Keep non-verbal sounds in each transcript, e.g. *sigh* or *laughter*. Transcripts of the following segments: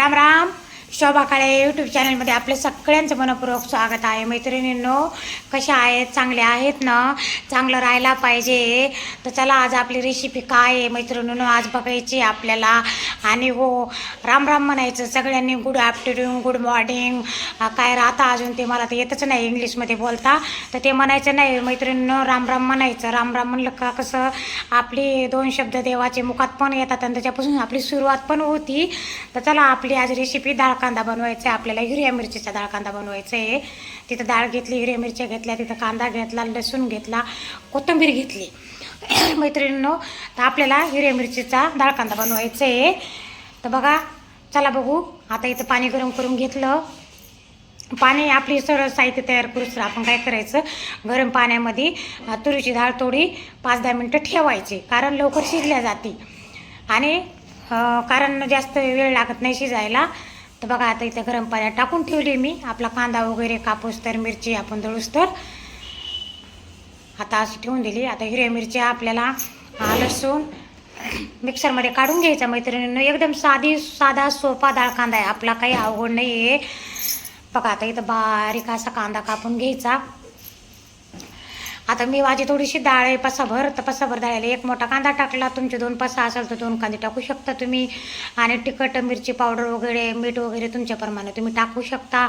Ram Ram. Shobha Kale YouTube चॅनलमध्ये आपले सगळ्यांचं मनपूर्वक स्वागत आहे. मैत्रिणींनो कशा आहेत? चांगले आहेत ना? चांगलं राहायला पाहिजे. तर चला आज आपली रेसिपी काय आहे? मैत्रिणींनो आज बघायची आहे आपल्याला. आणि हो राम राम म्हणायचं सगळ्यांनी गुड आफ्टरनून गुड मॉर्निंग काय राहता अजून ते मला तर येतच नाही इंग्लिशमध्ये बोलता. तर ते म्हणायचं नाही मैत्रिणीनं राम राम म्हणायचं. राम राम म्हणलं का कसं आपली दोन शब्द देवाचे मुखात पण येतात आणि त्याच्यापासून आपली सुरुवात पण होती. तर चला आपली आज रेसिपी डाळ कांदा बनवायचा आहे. आपल्याला हिरव्या मिरचीचा डाळ कांदा बनवायचा आहे. तिथं डाळ घेतली हिरव्या मिरच्या घेतल्या तिथं कांदा घेतला लसूण घेतला कोथिंबीर घेतली. *coughs* मैत्रिणींनो तर आपल्याला हिरव्या मिरचीचा डाळ कांदा बनवायचा आहे. तर बघा चला बघू. आता इथं पाणी गरम करून घेतलं. पाणी आपली सरळ साहित्य तयार करूच तर आपण काय करायचं? गरम पाण्यामध्ये तुरीची डाळ थोडी पाच दहा मिनटं ठेवायची कारण लवकर शिजल्या जाते. आणि कारण जास्त वेळ लागत नाही शिजायला. तर बघा आता इथं गरम पाण्यात टाकून ठेवली मी. आपला कांदा वगैरे कापूस तर मिरची आपण दळूस तर. आता अशी ठेवून दिली. आता हिरव्या मिरच्या आपल्याला लसूण मिक्सरमध्ये काढून घ्यायचा. मैत्रिणीनं एकदम साधी साधा सोपा डाळ कांदा आहे. आपला काही अवघड नाही आहे बघा आता इथं बारीक असा कांदा कापून घ्यायचा. आता मी माझी थोडीशी डाळ आहे पसाभर तर पसाभर डाळायला एक मोठा कांदा टाकला. तुमचे दोन पसा असेल तर दोन कांदे टाकू शकता तुम्ही. आणि तिखट मिरची पावडर वगैरे मीठ वगैरे तुमच्याप्रमाणे तुम्ही टाकू शकता.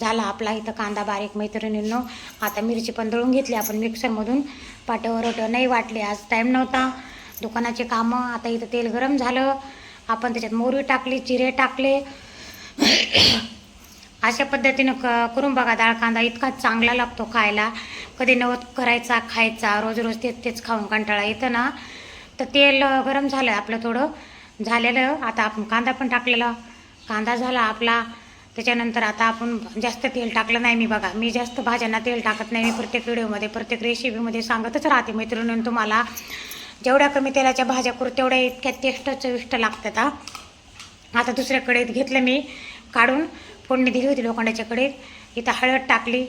झाला आपला इथं कांदा बारीक मैत्रिणींनो. आता मिरची पण दळून घेतली आपण मिक्सरमधून. पाट्यावर वरटं नाही वाटले आज टाईम नव्हता. दुकानाचे कामं आता इथं तेल गरम झालं. आपण त्याच्यात मोहरी टाकली जिरे टाकले. अशा पद्धतीनं क करून बघा डाळ कांदा इतका चांगला लागतो खायला. कधी नवत करायचा खायचा रोज रोज तेच तेच खाऊन कंटाळा येतं ना. तर तेल गरम झालं आपलं थोडं. झालेलं आता आपण कांदा पण टाकलेला. कांदा झाला आपला. त्याच्यानंतर आता आपण जास्त तेल टाकलं नाही मी बघा. मी जास्त भाज्यांना तेल टाकत नाही. मी प्रत्येक व्हिडिओमध्ये प्रत्येक रेसिपीमध्ये सांगतच राहते मैत्रिणीनं तुम्हाला. जेवढ्या कमी तेलाच्या भाज्या करू तेवढ्या इतक्या टेस्ट चविष्ट लागतात आता दुसऱ्या कढईत घेतलं मी काढून. फोडणी दिली होती लोखंडाच्याकडे इथं हळद टाकली.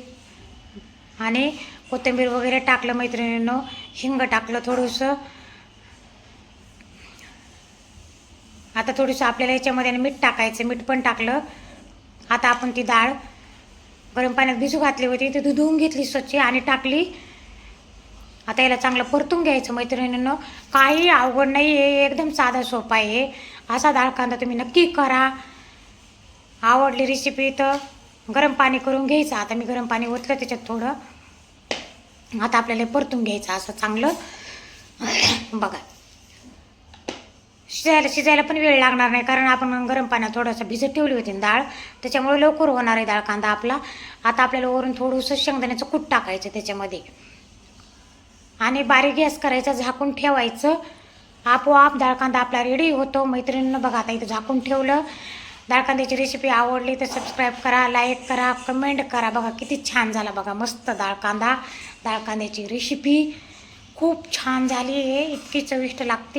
आणि कोथिंबीर वगैरे टाकलं मैत्रिणींनो. हिंग टाकलं थोडंसं. आता थोडंसं आपल्याला याच्यामध्ये मीठ टाकायचं. मीठ पण टाकलं. आता आपण ती डाळ गरम पाण्यात भिजू घातली होती. ती धुवून घेतली स्वच्छ आणि टाकली. आता याला चांगलं परतून घ्यायचं मैत्रिणींनो. काही अवघड नाही आहे एकदम साधा सोपा आहे. असा डाळ कांदा तुम्ही नक्की करा. आवडली रेसिपी तर गरम पाणी करून घ्यायचं. आता मी गरम पाणी ओतलं त्याच्यात थोडं. आता आपल्याला परतून घ्यायचं असं चांगलं. बघा. शिजायला शिजायला पण वेळ लागणार नाही कारण आपण गरम पाण्यात थोडंसं भिजत ठेवली होती ना डाळ. त्याच्यामुळे लवकर होणार आहे डाळ कांदा आपला. आता आपल्याला वरून थोडंसं शेंगदाण्याचं कूट टाकायचं त्याच्यामध्ये. आणि बारीक गॅस करायचा झाकून ठेवायचं. आपोआप डाळ कांदा आपला रेडी होतो. मैत्रिणीनं बघा आता इथं झाकून ठेवलं. डाळ कांद्याची रेसिपी आवडली तर सबस्क्राईब करा लाईक करा कमेंट करा. बघा किती छान झाला बघा मस्त डाळ कांदा डाळ कांद्याची रेसिपी खूप छान झाली आहे इतकी चविष्ट लागते.